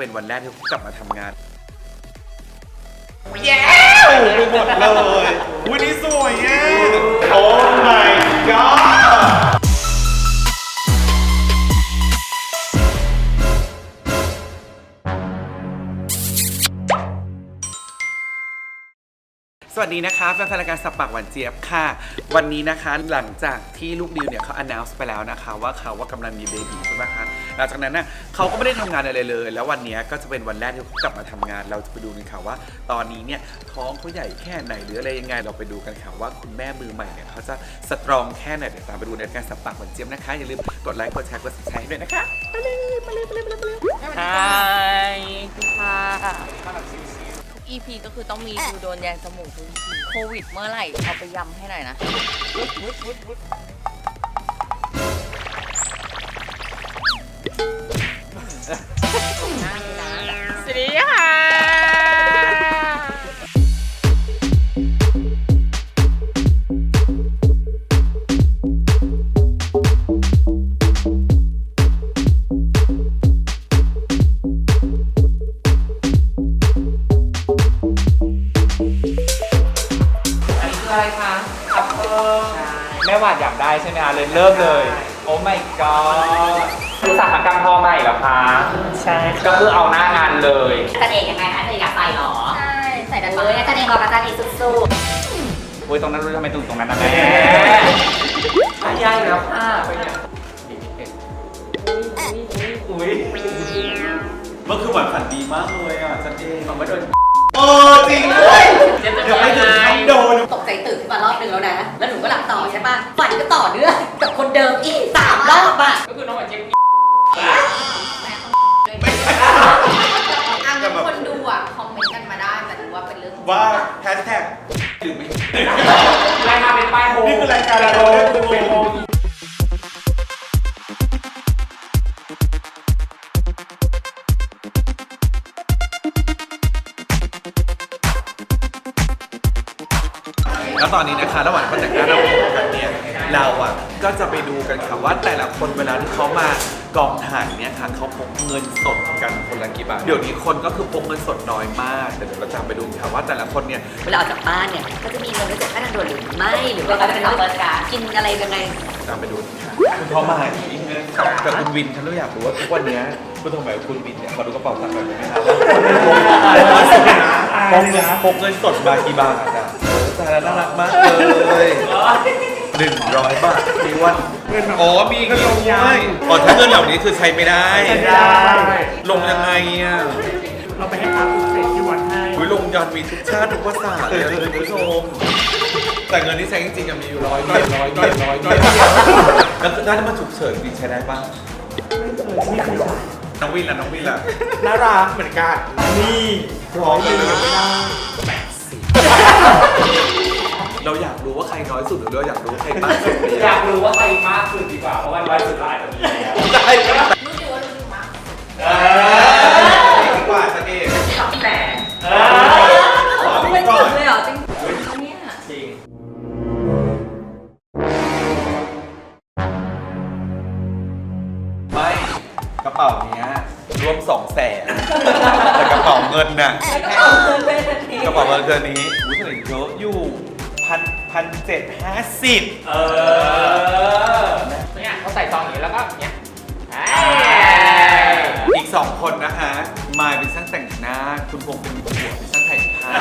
เป็นวันแรกที่กลับมาทำงานแย่ไปหมดเลยวันนี้สวยอะโอ้ my god วัสดีนะคะแฟนรายการสับปากหวานเจี๊ยบค่ะ วันนี้นะคะหลังจากที่ลูกดิวเนี่ยเขา announce ไปแล้วนะคะ ว่าเขาว่ากำลังมีเบบีใช่ไหมคะหลังจากนั้นน่ะเขาก็ไม่ได้ทำงานอะไรเลย แล้ววันเนี้ยก็จะเป็นวันแรกที่เขากลับมาทำงาน เราจะไปดูกันค่ะว่า ตอนนี้เนี่ยท้องเขาใหญ่แค่ไหนหรืออะไรยังไงเราไปดูกันค่ะว่าคุณแม่มือใหม่เนี่ยเขาจะสตรองแค่ไหนเดี๋ยวตามไปดูในรายการสับปากหวานเจี๊ยบนะคะอย่าลืมกดไลค์กดแชร์กด subscribe ด้วยนะคะไปเลยมาเลยมาเลยมาเลยมาเลยใช่ค่ะทุก EP ก็คือต้องมีดูโดนแยงจมูกทุก EP โควิดเมื่อไหร่เอาไปยำให้หน่อยนะ สวัสดีค่ะ เลยเริ่มเลย โอ้ my god อุตสาหกรรมพอใหม่เหรอคะ ใช่ก็คือเอาหน้างานเลย อาจารย์เอกยังไงคะอาจารย์เอกอยากใส่เหรอใช่ ใส่ดันเลยอาจารย์เอกบอกอาจารย์เอกสุดอุ้ยตรงนั้นรู้ทำไมตรงตรงนั้นนะแม่อายายแล้วค่ะไปเนี่ยอุ้ยเมื่อคืนหวานฝันดีมากเลยอะจันเองมันไม่โดนเออจริงด้วยเจ็บจะเดี๋ยวไปถึงต้องโดนๆตกใจตื่นขึ้นมารอบนึงแล้วนะ แล้วหนูก็หลับต่อใช่ป่ะ ฝันก็ต่อเนื่องกับคนเดิมอีกสามรอบอะก็คือน้องหวานเจ็บอันคนดูอะคอมเมนต์กันมาได้แต่ดูว่าเป็นเรื่องว่าแฮชแท็กหรือไม่รายการเป็นป้ายโฮนี่คือรายการโฮเป็นโฮ แล้วตอนนี้นะคะระหว่างคนแต่งหน้าเรากันเนี่ยเราอะก็จะไปดูกันค่ะว่าแต่ละคนเวลาที่เขามากองถ่ายเนี่ยค่ะเขาพกเงินสดกันคนละกี่บาทเดี๋ยวนี้คนก็คือพกเงินสดน้อยมากแต่เดี๋ยวเราจะไปดูค่ะว่าแต่ละคนเนี่ยเวลาออกจากบ้านเนี่ยก็จะมีเงินไว้จ่ายค่าทางด่วนหรือไม่หรือว่าเขาจะเป็นการกินอะไรยังไงตามไปดูค่ะคุณพ่อมากับคุณวินฉันก็อยากรู้ว่าทุกวันเนี้ยคุณทำไมคุณวินเนี่ยขอดูกระเป๋าตังค์หน่อยได้ไหมครับพกเงินพกเงินสดมากี่บาทอะแต่ละ น่ารักมากเลยหนึ่งร้อยบาทมีวันอ๋อมีเงินลงด้วยอ๋อถ้าเงินเหล่านี้คือใช้ไม่ได้ลงยังไงอะเราไปให้พระปลุกเสกที่วัดให้อุ้ยลงยันมีทุกชาติทุกภาษาเลยอะคุณผู้ชมแต่เงินที่ใช้จริงๆอะมีอยู่ร้อยเดียวร้อยเดียวร้อยเดียวแล้วถ้ามันฉุกเฉินจริงใช้ได้ปะน้องวินล่ะน้องวินล่ะน่ารักเหมือนกันนี่ร้อยหนึ่งยังไม่ได้ เราอยากรู้ว่าใครน้อยสุดหรือเราอยากรู้ว่าใครมากสุดดีอยากรู้ว่าใครมากสุดดีกว่า เพราะว่าร้อยสุดท้ายแบบนี้แล้วได้ก็ได้เออดีกว่าสักเองสองแสนเออขอดูไม่ก่อถึนงเลยเหรอจริงเนี่ยจริง ไม่กระเป๋าเนี้ยรวมสองแสนแต่กระเป๋าเงินน่ะ แล้วก็เอาเงินไปทันทีกระเป๋าเงินเกินนี้อุ้ยเท่าไหร่เยอะอยู่ พันพันเจ็ดห้าสิบเออเนี่ยเขาใส่ซองอย่างนี้แล้วก็เนี้ยเอ้ยอีกสองคนนะคะ มายเป็นช่างแต่งหน้า คุณพงษ์เป็นผัวเป็นช่างถ่ายภาพ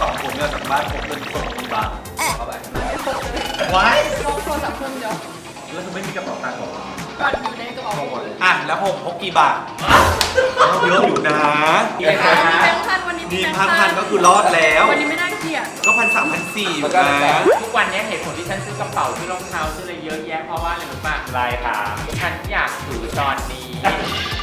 สองคนเนี่ยจากบ้านผมเป็นคนมีบางเข้าไปว้ายแล้วคือไม่มีกระเป๋าตังค์หรออะแล้วผมพกกี่บาทเยอะอยู่นะมีอะไรนะแบงค์พันวันนี้มีพันพันก็คือรอดแล้ว วันนี้ไม่น่า เกลียดก็พันสามพันสี่อยู่มันก็นะแบบทุกวันเนี้ยเหตุผลที่ฉันซื้อกระเป๋าซื้อรองเท้าซื้ออะไรเยอะแยะเพราะว่าอะไรรู้ป่ะลายค่ะฉันอยากถือตอนนี้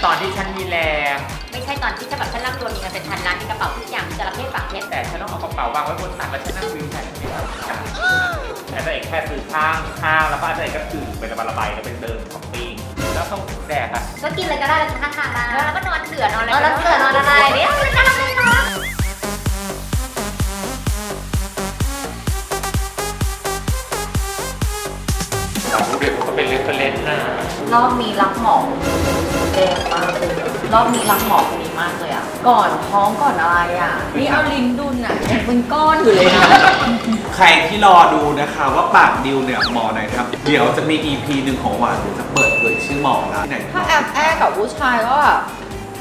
ตอนที่ฉันมีแรงไม่ใช่ตอนที่จะแบบฉันร่ำรวยมีเงินเป็นพันล้านมีกระเป๋าทุกอย่างมีจระเข้ฝากเพชรแต่ฉันต้องเอากระเป๋าวางไว้บนตักแล้วฉันนั่งวิวแชร์ฉันไม่ทำแต่ตัวเอกแค่ซื้อข้างข้างแล้วก็ตัวเอกก็ถือไประบายแล้วเป็นเดินของปิ้งแล้วเขาแดกอะก็กินอะไรก็ได้แล้วข้างทางได้แล้วก็นอนเสือนอนอะไรแล้วเสือนอนอะไรเนี่ย รารู้เด็กก็เป็นเรฟเฟรนซ์นะรอบมีรักหมอแดงมากเลยรอบนี้รักหมอคนนี้มากเลยอะ ก่อนท้องก่อนอะไรอะ นี่เอาลิ้นดุนอะยังเป็นก้อนอยู่เลยนะ ใครที่รอดูนะคะว่าปากดิวเนี่ยหมอไหนครับ เดี๋ยวจะมี EP หนึ่งของหวานเดี๋ยวจะเปิดเผยชื่อหมอแล้วที่ไหนถ้าแอบแอบกับผู้ชายก็แบบ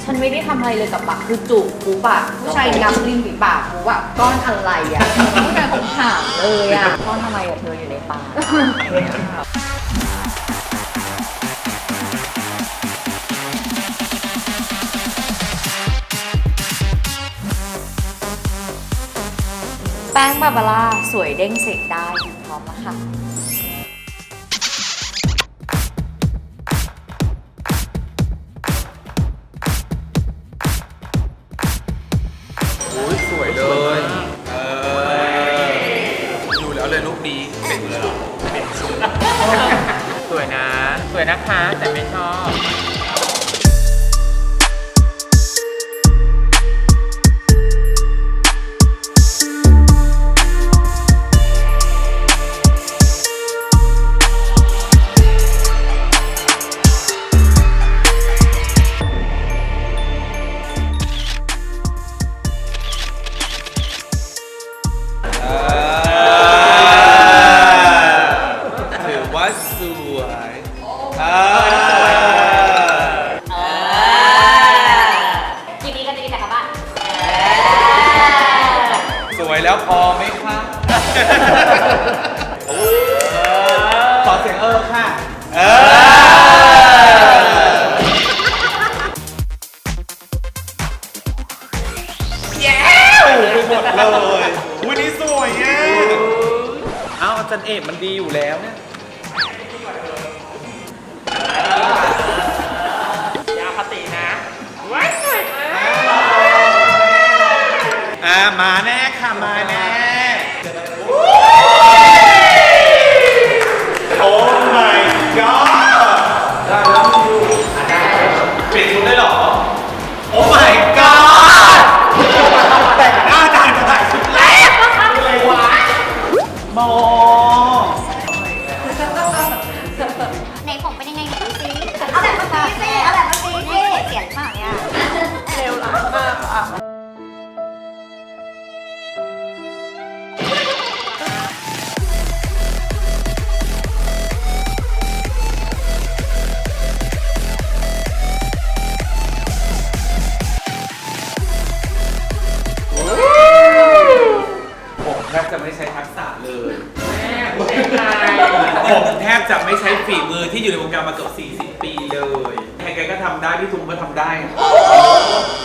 ฉันไม่ได้ทำอะไรเลยกับปากคือจูบกูปากผู้ชายงับริมฝีปากกูแบบก้อนอะไรอะผู้ชายผมถามเลยอะก้อนอะไรอะเธออยู่ในปาก แป้งบาบาร่าสวยเด้งเสกได้พร้อมแล้วค่ะ แล้วพอไหมคะขอเสียงเออค่ะ เออไปหมดเลยวันนี้สวยอะเอ้าอาจารย์เอกมันดีอยู่แล้วเนี่ยย มาแน่ค่ะมาแน่ ได้พี่ทุมก็ทำได้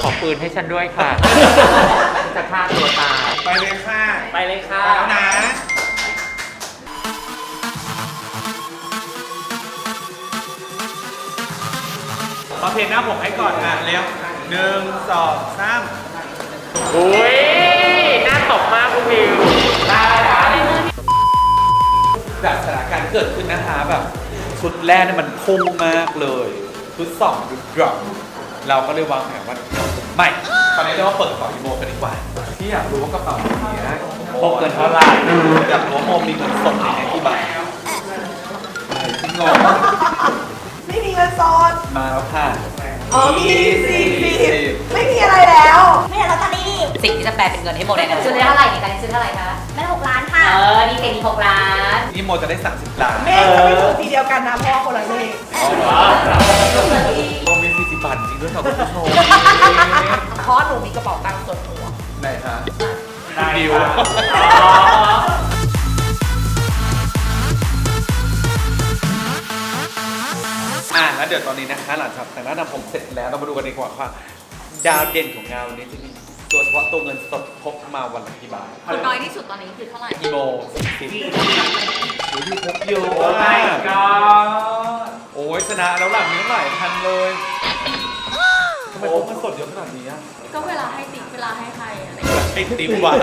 ขอปืนให้ฉันด้วยค่ะ จะฆ่าตัวตาย ไปเลยค่ะไปเลยค่ะไปแล้วนะ ขอเพลงหน้าผมให้ก่อนอะเร็วหนึ่งสองสามอุ้ยน่าตบมากคุณวิวได้ได้จากสถานการณ์ที่เกิดขึ้นนะคะแบบชุดแรกเนี่ยมันพุ่งมากเลย ชุดสองดูดรอปเราก็เลยวางแผนว่าไม่ตอนนี้เรามาเปิดกระเป๋าอีโมกันดีกว่าที่อยากรู้ว่ากระเป๋าใบนี้นะพกเกินเท่าไหร่อยากรู้ว่าโมมีเงินสดในนี้กี่บาทจริงเหรอไม่มีเงินสดมาแล้วค่ะ อ๋อมีสี่สิบไม่มีอะไรแล้ว ไม่ได้ลอตเตอรี่สิ่งที่จะแปลเป็นเงินให้โมได้นะซื้อเท่าไหร่เนี่ยการซื้อเท่าไหร่คะแม่หกล้านค่ะ เออ นี่เป็นหกล้าน นี่โมจะได้ 30 ล้านแม่จะไม่ถูกทีเดียวกันนะเพราะว่าคนละเลขโมมี40บาทจริงด้วยค่ะคุณผู้ชมเพราะหนูมีกระเป๋าตังค์ส่วนตัวไหนคะได้ดิว อะแล้วเดี๋ยวตอนนี้นะคะหลังจากแต่งหน้าทำผมเสร็จแล้วเรามาดูกันดีกว่าว่าดาวเด่นของงานวันนี้จะมีตัวเฉพาะตัวเงินสดพกมาวันละกี่บาทคนน้อยที่สุดตอนนี้คือเท่าไหร่กิโลสิบโอ้ยพกเยอะโอ้มา my ก god โอ้ยชนะแล้วหลังนี้หลายพันเลยทำไมพกเงินสดเยอะขนาดนี้อะก็เวลาให้ติ๊กเวลาให้ใครอะไรอย่างเงี้ยไอ้ติมว่ะ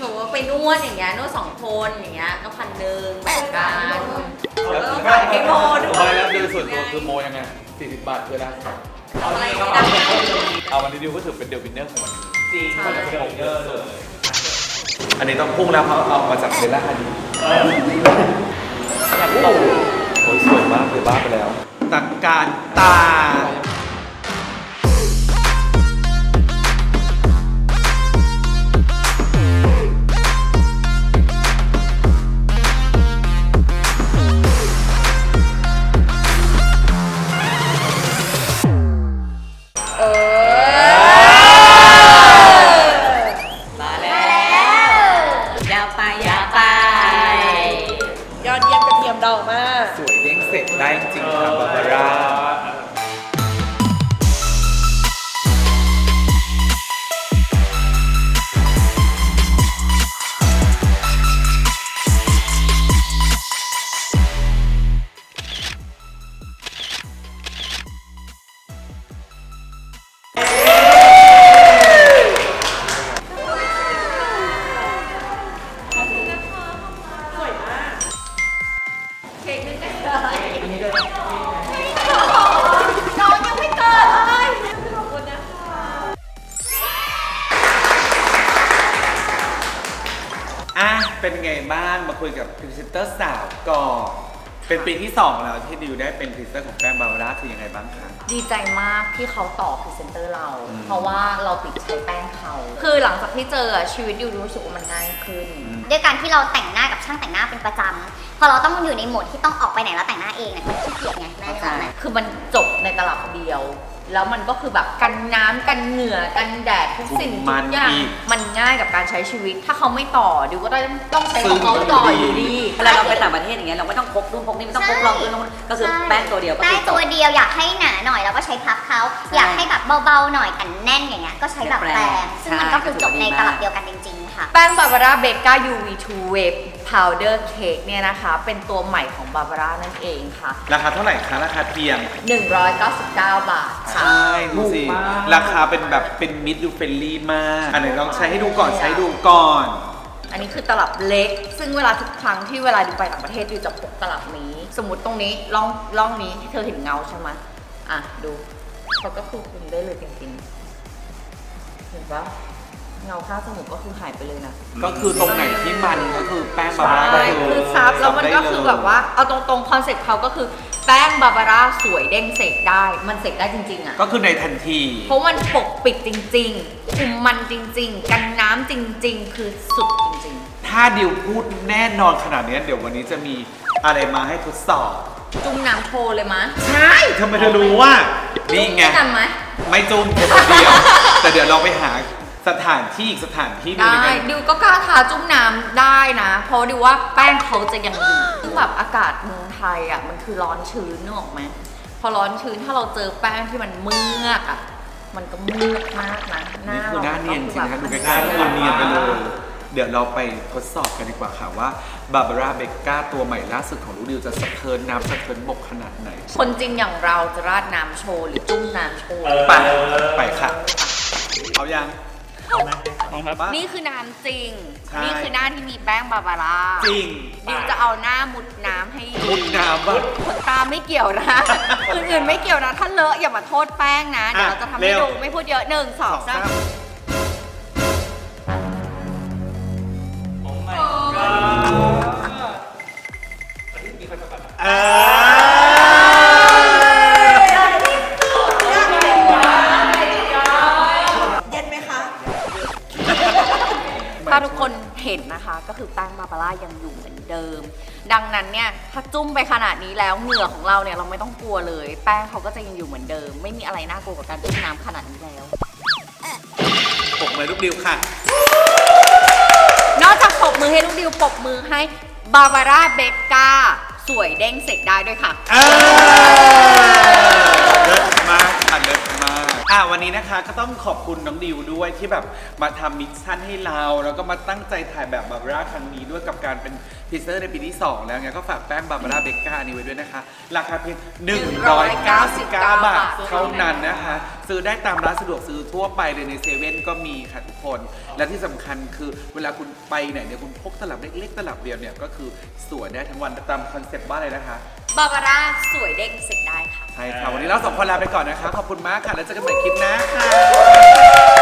หนูว่าไปนวดอย่างเงี้ยนวดสองคนอย่างเงี้ยก็พันหนึ่งแบ่งกัน แล้วแล้วก็ขายให้โมด้วไม่ยแล้วโดยส่วนตัวคือโมยังไง40 บาทคือได้เอาอะไรไม่ได้เอาวันนี้ดิวก็ถือเป็นเดลวินเนอร์ของวันนี้จริงใช่มันจะเป็นเยอะเลยอันนี้ต้องพุ่งแล้วเพราะเอามาจากเบลล่าฮันนี่อยากตบโอ้ยสวยมากเลยบ้าไปแล้ว ตักการตา เป็นปีที่ 2 แล้วที่ดิวได้เป็นพรีเซนเตอร์ของแป้งบาบาร่าคือยังไงบ้างคะ ดีใจมากที่เขาต่อพรีเซนเตอร์เรา อืมเพราะว่าเราติดใช้แป้งเขา คือหลังจากที่เจออะชีวิตดิวรู้สึกว่ามันง่ายขึ้นด้วยการที่เราแต่งหน้ากับช่างแต่งหน้าเป็นประจำพอเราต้องอยู่ในโหมดที่ต้องออกไปไหนแล้วแต่งหน้าเองเนี่ยมันขี้เกียจไงแม่นึกออกไหมคือมันจบในตลับเดียว แล้วมันก็คือแบบกันน้ำกันเหงื่อกันแดดทุกสิ่งมัทุนกอย่างอีกมันง่ายกับการใช้ชีวิต ถ้าเขาไม่ต่อดิวก็ต้องต้องใช้ซึ่ของงเขาต่อมันดีอยู่ดีเวลาเราไปต่างประเทศอย่างเงี้ยเราไม่ต้องพกนู่นพกนี่ไม่ต้องพกรองพื้นรองพื้นก็คือแป้งตัวเดียวก็แป้คืงอจตับ วเดียวอยากให้หนาหน่อยเราก็ใช้พับเขาอยากให้แบบเบาๆหน่อยแต่แน่นอย่างเงี้ยก็ใช้แบบแปรงซึ่งมันก็คือจบในตลับเดียวกันจริงๆ ค่ะ แป้งบาบาร่าเบก้า UV2 Wave Powder Cake เนี่ยนะคะ เป็นตัวใหม่ของบาบาร่านั่นเองค่ะ ราคาเท่าไหร่คะราคาเพียง 199 บาทค่ะ ใช่ดูสิ ถูกมาก ราคาเป็นแบบเป็นมิดดูเฟลลี่มาก อันไหนลองใช้ให้ดูก่อนใช้ดูก่อน อันนี้คือตลับเล็ก ซึ่งเวลาทุกครั้งที่เวลาดิวไปต่างประเทศดิวจะพกตลับนี้ สมมติตรงนี้ร่องร่องนี้ที่เธอเห็นเงาใช่ไหมอะ ดูเขาก็คือคุมได้เลยจริงๆเห็นปะ เงาค่าบจมูกก็คือหายไปเลยนะ ก็คือตรงไหนที่มันก็คือแป้งบาบาร่าก็ใช่คือคือซับแล้วมันก็คือแบบว่าเอาตรงๆคอนเซ็ปต์เขาก็คือแป้งบาบาร่าสวยเด้งเสกได้ มันเสกได้จริงๆอะก็คือในทันที เพราะมันปกปิดจริงๆคุมมันจริง ๆ กันน้ำจริง ๆ คือสุดจริงถ้าดิวพูดแน่นอนขนาดนี้เดี๋ยววันนี้จะมีอะไรมาให้ทดสอบ ๆ จุ่มน้ำโชว์เลยมะใช่ทำไมเธอรู้ว่า นี่ไง จุ่มด้วยกันไหม ไม่จุ่มแค่คนเดียว แต่เดี๋ยวเราไปหา สถานที่อีกสถานที่หนึงได้กันดิวก็กล้าทาจุ่มน้ำได้นะ เพราะดิวว่าแป้งเขาจะยังดีซึ่งแบบอากาศเมืองไทยอะมันคือร้อนชื้นนึกออกไหมพอร้อนชื้นถ้าเราเจอแป้งที่มันเมือกอะมันก็เมือกมากนะนี่คือหน้าเนียนจริงนะคะดูก็ใกล้ๆคืคือแบบเนียนไปเลย เดี๋ยวเราไปทดสอบกันดีกว่าค่ะว่าบาบาร่าเบกก้าตัวใหม่ล่าสุดของลูกดิวจะสะเทินน้ำสะเทินบกขนาดไหน คนจริงอย่างเราจะราดน้ำโชว์หรือจุ่มน้ำโชว์ ไป ไปค่ะ เอายัง นี่คือน้ำจริง ใช่ นี่คือหน้าที่มีแป้งบาบาร่าจริงดิวจะเอาหน้ามุดน้ำให้มุดน้ำบ้าง ขนตาไม่เกี่ยวนะ อื่นๆไม่เกี่ยวนะ ถ้าเลอะอย่ามาโทษแป้งนะ เดี๋ยวเราจะทำให้เร็ว ดูไม่พูดเยอะหนึ่งสองสามเไปขนาดนี้แล้วเหงื่อของเราเนี่ยเราไม่ต้องกลัวเลย แป้งเขาก็จะยังอยู่เหมือนเดิม ไม่มีอะไรน่ากลัวกับการจุ้มน้ำขนาดนี้แล้ว ปกมือลูกดิวค่ะ นอกจากปรบมือให้ลูกดิวปรบมือให้บาบาร่าเบกกาสวยเด้งเสกได้ด้วยค่ะ เออเลิศมากค่ะเลิศมาก อะวันนี้นะคะก็ต้องขอบคุณน้องดิวด้วยที่แบบมาทำมิชชั่นให้เรา แล้วก็มาตั้งใจถ่ายแบบบาร์บาร่าครั้งนี้ด้วยกับการเป็นพรีเซนเตอร์ในปีที่ 2 แล้วไงก็ฝากแป้งบาร์บาร่าเบกก้านี้ไว้ด้วยนะคะ ราคาเพียง199 บาทเท่านั้นนะคะ ซื้อได้ตามร้านสะดวกซื้อทั่วไปเลยในเซเว่นก็มีค่ะทุกคน และที่สำคัญคือเวลาคุณไปไหนเนี่ยคุณพกตลับเล็กๆตลับเดียวเนี่ยก็คือสวยได้ทั้งวันตามคอนเซ็ปต์ว่าอะไรนะคะ บาบาร่าสวยเด้งเสกได้ค่ะ ใช่ค่ะ วันนี้เราสองคนลาไปก่อนนะคะ ขอบคุณมากค่ะ แล้วเจอกันใหม่คลิปหน้าค่ะ